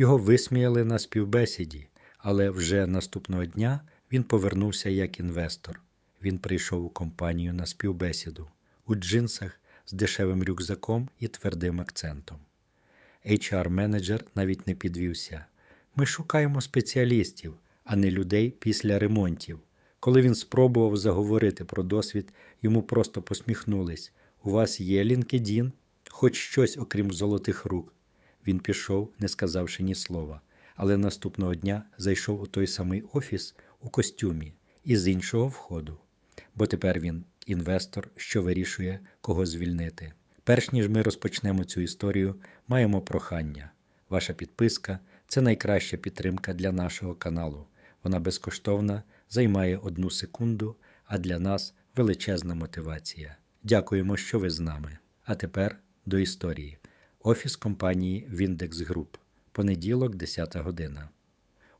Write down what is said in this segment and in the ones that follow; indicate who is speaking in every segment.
Speaker 1: Його висміяли на співбесіді, але вже наступного дня він повернувся як інвестор. Він прийшов у компанію на співбесіду у джинсах з дешевим рюкзаком і твердим акцентом. HR-менеджер навіть не підвівся. Ми шукаємо спеціалістів, а не людей після ремонтів. Коли він спробував заговорити про досвід, йому просто посміхнулись. У вас є LinkedIn? Хоч щось, окрім золотих рук. Він пішов, не сказавши ні слова, але наступного дня зайшов у той самий офіс у костюмі і з іншого входу. Бо тепер він інвестор, що вирішує, кого звільнити. Перш ніж ми розпочнемо цю історію, маємо прохання. Ваша підписка це найкраща підтримка для нашого каналу. Вона безкоштовна, займає одну секунду, а для нас величезна мотивація. Дякуємо, що ви з нами. А тепер до історії. Офіс компанії Windex Group. Понеділок, 10 година.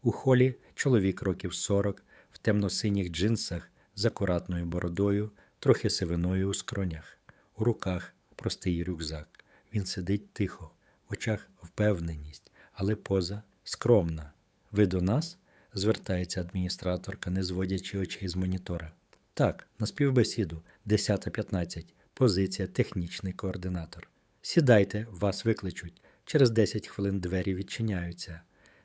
Speaker 1: У холі чоловік років 40 в темно-синіх джинсах з акуратною бородою, трохи сивиною у скронях. У руках простий рюкзак. Він сидить тихо, в очах впевненість, але поза скромна. Ви до нас? звертається адміністраторка, не зводячи очей з монітора. Так, на співбесіду 10.15. Позиція технічний координатор. Сідайте, вас викличуть. Через 10 хвилин двері відчиняються.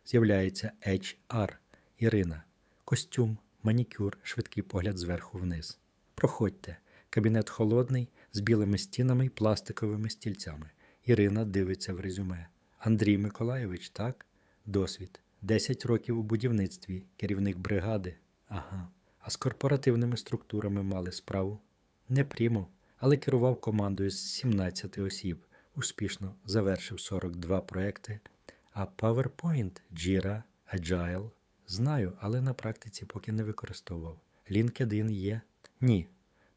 Speaker 1: З'являється HR Ірина. Костюм, манікюр, швидкий погляд зверху вниз. Проходьте. Кабінет холодний, з білими стінами і пластиковими стільцями. Ірина дивиться в резюме. Андрій Миколайович, так? Досвід. 10 років у будівництві, керівник бригади. Ага. А з корпоративними структурами мали справу? Не прямо, але керував командою з 17 осіб. Успішно завершив 42 проекти. А PowerPoint, Jira, Agile знаю, але на практиці поки не використовував. LinkedIn є? Ні.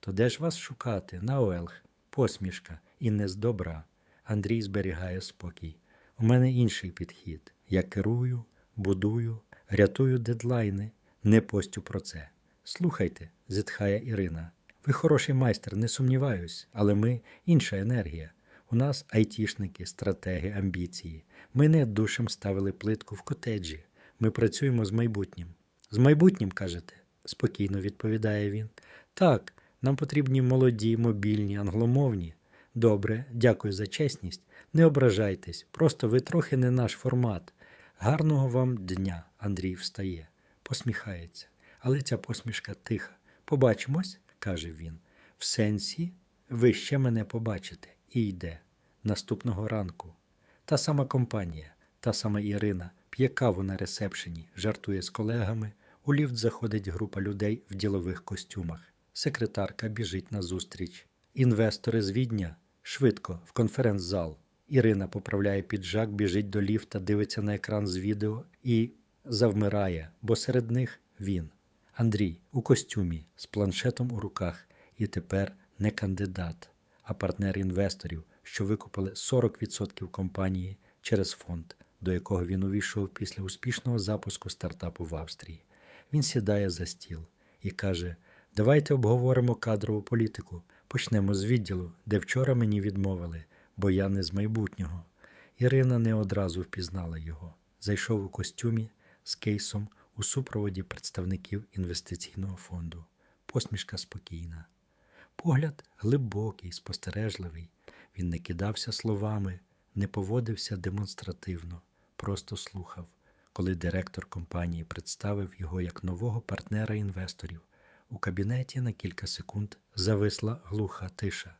Speaker 1: То де ж вас шукати? На ОЕЛГ. Посмішка. І не з добра. Андрій зберігає спокій. У мене інший підхід. Я керую, будую, рятую дедлайни, не постю про це. Слухайте, зітхає Ірина. Ви хороший майстер, не сумніваюсь, але ми інша енергія. У нас айтішники, стратеги, амбіції. Ми не душем ставили плитку в котеджі. Ми працюємо з майбутнім. З майбутнім, кажете? спокійно відповідає він. Так, нам потрібні молоді, мобільні, англомовні. Добре, дякую за чесність. Не ображайтесь, просто ви трохи не наш формат. Гарного вам дня, Андрій встає, посміхається, але ця посмішка тиха. Побачимось, каже він. В сенсі, ви ще мене побачите і йде. Наступного ранку. Та сама компанія, та сама Ірина п'є каву на ресепшені, жартує з колегами. У ліфт заходить група людей в ділових костюмах. Секретарка біжить на зустріч. Інвестори з Відня швидко в конференц-зал. Ірина поправляє піджак, біжить до ліфта, дивиться на екран з відео і завмирає, бо серед них він. Андрій у костюмі з планшетом у руках і тепер не кандидат, а партнер інвесторів, що викупили 40% компанії через фонд, до якого він увійшов після успішного запуску стартапу в Австрії. Він сідає за стіл і каже: Давайте обговоримо кадрову політику. Почнемо з відділу, де вчора мені відмовили, бо я не з майбутнього. Ірина не одразу впізнала його. Зайшов у костюмі з кейсом у супроводі представників інвестиційного фонду. Посмішка спокійна. Погляд глибокий, спостережливий. Він не кидався словами, не поводився демонстративно, просто слухав, коли директор компанії представив його як нового партнера інвесторів. У кабінеті на кілька секунд зависла глуха тиша.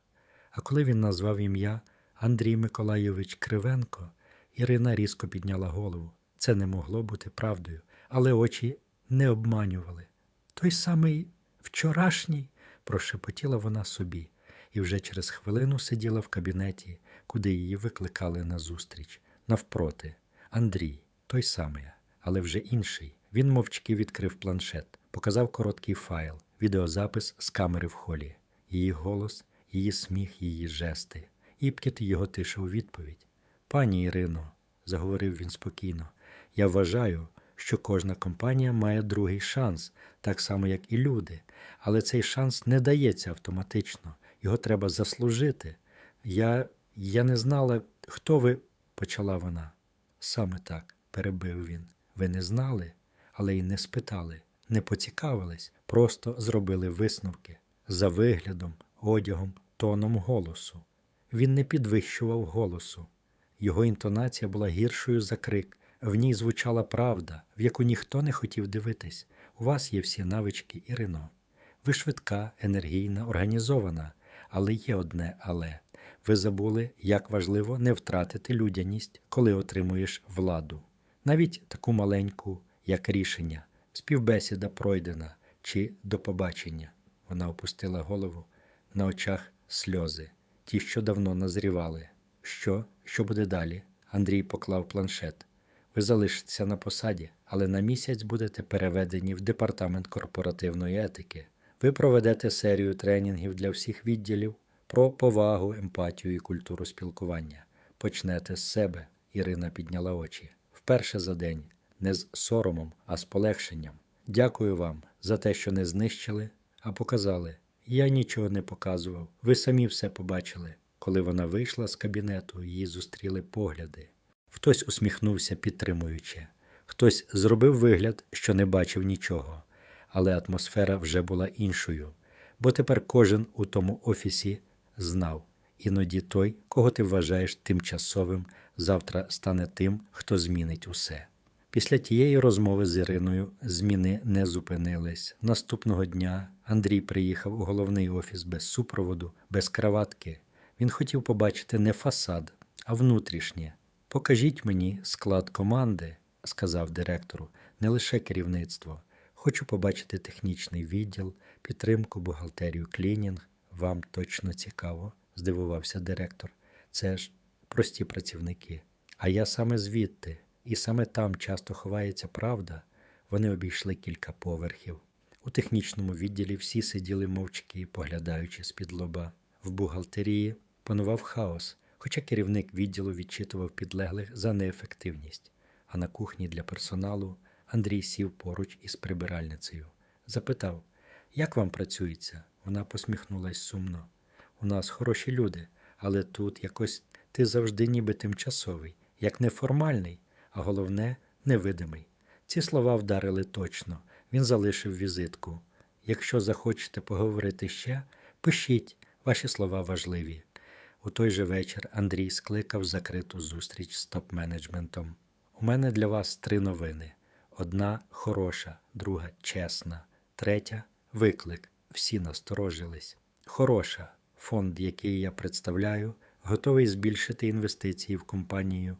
Speaker 1: А коли він назвав ім'я Андрій Миколайович Кривенко, Ірина різко підняла голову. Це не могло бути правдою, але очі не обманювали. Той самий вчорашній, прошепотіла вона собі, і вже через хвилину сиділа в кабінеті, куди її викликали на зустріч. Навпроти, Андрій, той самий, але вже інший. Він мовчки відкрив планшет, показав короткий файл, відеозапис з камери в холі. Її голос, її сміх, її жести. Іпкіт його тиша у відповідь. Пані Ірино, заговорив він спокійно, я вважаю, що кожна компанія має другий шанс, так само, як і люди. Але цей шанс не дається автоматично. Його треба заслужити. Я, я не знала, хто ви, почала вона. Саме так, перебив він. Ви не знали, але й не спитали, не поцікавились, просто зробили висновки за виглядом, одягом, тоном голосу. Він не підвищував голосу. Його інтонація була гіршою за крик. В ній звучала правда, в яку ніхто не хотів дивитись. У вас є всі навички Ірино. Ви швидка, енергійна, організована, але є одне але. Ви забули, як важливо не втратити людяність, коли отримуєш владу. Навіть таку маленьку, як рішення, співбесіда пройдена чи до побачення. Вона опустила голову на очах сльози, ті, що давно назрівали. Що? Що буде далі? Андрій поклав планшет. Ви залишитеся на посаді, але на місяць будете переведені в департамент корпоративної етики. Ви проведете серію тренінгів для всіх відділів про повагу, емпатію і культуру спілкування. Почнете з себе, Ірина підняла очі. Вперше за день, не з соромом, а з полегшенням. Дякую вам за те, що не знищили, а показали. Я нічого не показував. Ви самі все побачили. Коли вона вийшла з кабінету, її зустріли погляди. Хтось усміхнувся підтримуючи, хтось зробив вигляд, що не бачив нічого, але атмосфера вже була іншою, бо тепер кожен у тому офісі знав, іноді той, кого ти вважаєш тимчасовим, завтра стане тим, хто змінить усе. Після тієї розмови з Іриною зміни не зупинились. Наступного дня Андрій приїхав у головний офіс без супроводу, без краватки. Він хотів побачити не фасад, а внутрішнє. Покажіть мені склад команди, сказав директору, не лише керівництво. Хочу побачити технічний відділ, підтримку, бухгалтерію, клінінг. Вам точно цікаво, здивувався директор. Це ж прості працівники. А я саме звідти, і саме там часто ховається правда. Вони обійшли кілька поверхів. У технічному відділі всі сиділи мовчки, поглядаючи з-під лоба. В бухгалтерії панував хаос, хоча керівник відділу відчитував підлеглих за неефективність. А на кухні для персоналу Андрій сів поруч із прибиральницею. Запитав, як вам працюється? Вона посміхнулась сумно. У нас хороші люди, але тут якось ти завжди ніби тимчасовий, як неформальний, а головне невидимий. Ці слова вдарили точно. Він залишив візитку. Якщо захочете поговорити ще, пишіть, ваші слова важливі. У той же вечір Андрій скликав закриту зустріч з топ-менеджментом. У мене для вас три новини: одна хороша, друга чесна, третя виклик. Всі насторожились. Хороша. Фонд, який я представляю, готовий збільшити інвестиції в компанію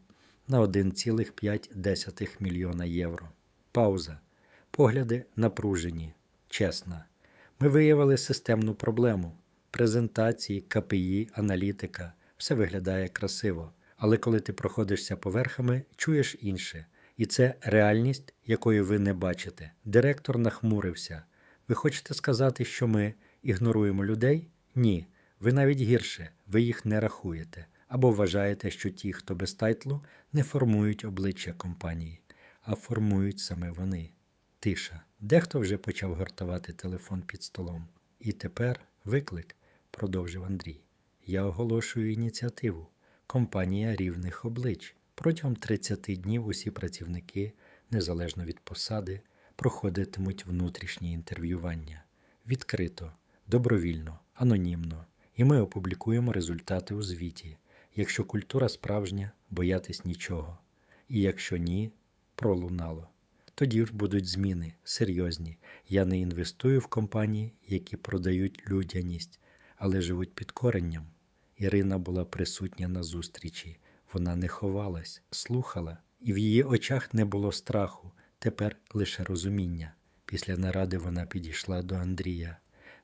Speaker 1: на 1,5 мільйона євро. Пауза. Погляди напружені. Чесна. Ми виявили системну проблему. Презентації, КПІ, аналітика все виглядає красиво. Але коли ти проходишся поверхами, чуєш інше. І це реальність, якої ви не бачите. Директор нахмурився. Ви хочете сказати, що ми ігноруємо людей? Ні. Ви навіть гірше, ви їх не рахуєте. Або вважаєте, що ті, хто без тайтлу, не формують обличчя компанії, а формують саме вони. Тиша. Дехто вже почав гортувати телефон під столом. І тепер виклик, продовжив Андрій. Я оголошую ініціативу. Компанія рівних облич. Протягом 30 днів усі працівники, незалежно від посади, проходитимуть внутрішні інтерв'ювання. Відкрито, добровільно, анонімно. І ми опублікуємо результати у звіті. Якщо культура справжня, боятись нічого. І якщо ні, пролунало. Тоді ж будуть зміни серйозні. Я не інвестую в компанії, які продають людяність, але живуть під коренням. Ірина була присутня на зустрічі. Вона не ховалась, слухала, і в її очах не було страху, тепер лише розуміння. Після наради вона підійшла до Андрія.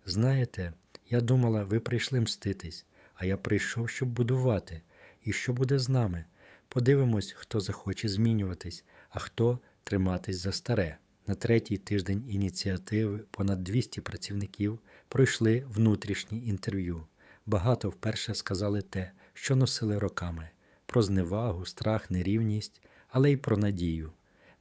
Speaker 1: Знаєте, я думала, ви прийшли мститись, а я прийшов, щоб будувати. І що буде з нами? Подивимось, хто захоче змінюватись, а хто триматись за старе. На третій тиждень ініціативи понад 200 працівників пройшли внутрішні інтерв'ю. Багато вперше сказали те, що носили роками про зневагу, страх, нерівність, але й про надію.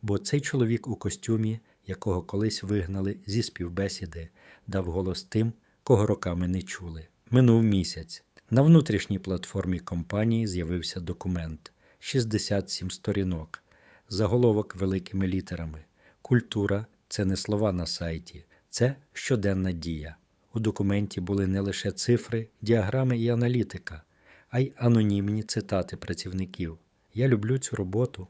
Speaker 1: Бо цей чоловік у костюмі, якого колись вигнали зі співбесіди, дав голос тим, кого роками не чули. Минув місяць. На внутрішній платформі компанії з'явився документ 67 сторінок. заголовок великими літерами. Культура це не слова на сайті, це щоденна дія. У документі були не лише цифри, діаграми і аналітика, а й анонімні цитати працівників. Я люблю цю роботу,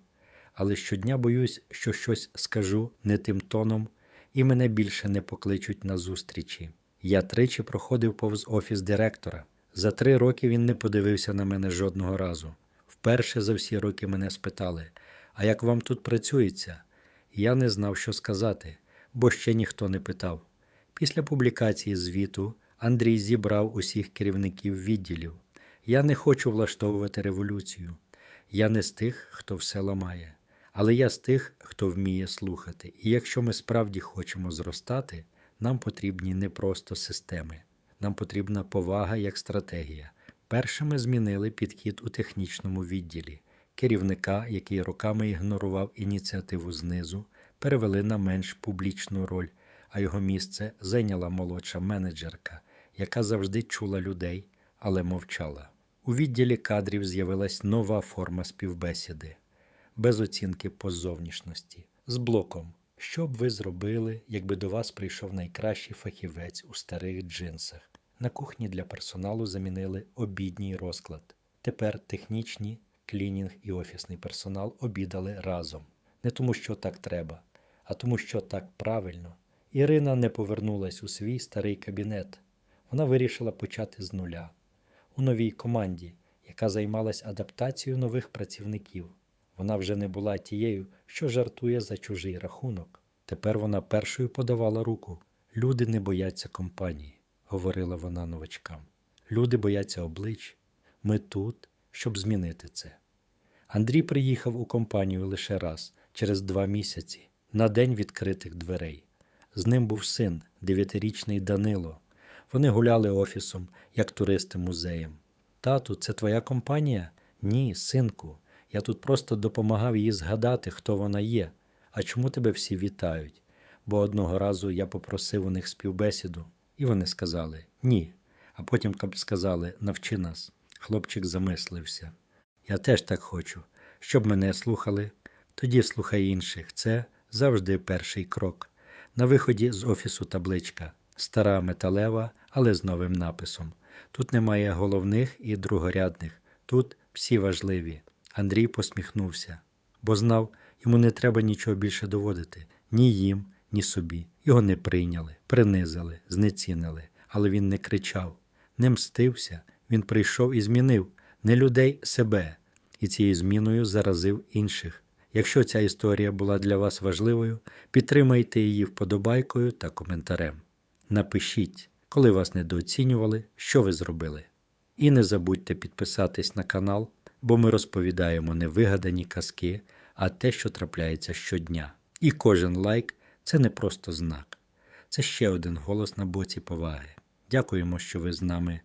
Speaker 1: але щодня боюсь, що щось скажу не тим тоном, і мене більше не покличуть на зустрічі. Я тричі проходив повз офіс директора. За три роки він не подивився на мене жодного разу. Вперше за всі роки мене спитали: а як вам тут працюється? Я не знав, що сказати, бо ще ніхто не питав. Після публікації звіту Андрій зібрав усіх керівників відділів. Я не хочу влаштовувати революцію. Я не з тих, хто все ламає, але я з тих, хто вміє слухати. І якщо ми справді хочемо зростати, нам потрібні не просто системи, нам потрібна повага як стратегія. Першими змінили підхід у технічному відділі. Керівника, який роками ігнорував ініціативу знизу, перевели на менш публічну роль, а його місце зайняла молодша менеджерка, яка завжди чула людей, але мовчала. У відділі кадрів з'явилась нова форма співбесіди, без оцінки по зовнішності, з блоком. Що б ви зробили, якби до вас прийшов найкращий фахівець у старих джинсах? На кухні для персоналу замінили обідній розклад. Тепер технічні, клінінг і офісний персонал обідали разом. Не тому, що так треба, а тому, що так правильно. Ірина не повернулась у свій старий кабінет. Вона вирішила почати з нуля у новій команді, яка займалась адаптацією нових працівників. Вона вже не була тією, що жартує за чужий рахунок. Тепер вона першою подавала руку. Люди не бояться компанії, говорила вона новачкам. Люди бояться облич. Ми тут, щоб змінити це. Андрій приїхав у компанію лише раз, через два місяці, на день відкритих дверей. З ним був син, дев'ятирічний Данило. Вони гуляли офісом, як туристи музеєм. Тату, це твоя компанія? Ні, синку. Я тут просто допомагав їй згадати, хто вона є. А чому тебе всі вітають? Бо одного разу я попросив у них співбесіду, і вони сказали ні. А потім сказали навчи нас. Хлопчик замислився. Я теж так хочу, щоб мене слухали. Тоді слухай інших. Це завжди перший крок. На виході з офісу табличка стара металева, але з новим написом. Тут немає головних і другорядних, тут всі важливі. Андрій посміхнувся, бо знав, йому не треба нічого більше доводити ні їм, ні собі. Його не прийняли, принизили, знецінили, але він не кричав, не мстився. Він прийшов і змінив не людей себе, і цією зміною заразив інших. Якщо ця історія була для вас важливою, підтримайте її вподобайкою та коментарем. Напишіть, коли вас недооцінювали, що ви зробили. І не забудьте підписатись на канал, бо ми розповідаємо не вигадані казки, а те, що трапляється щодня. І кожен лайк це не просто знак, це ще один голос на боці поваги. Дякуємо, що ви з нами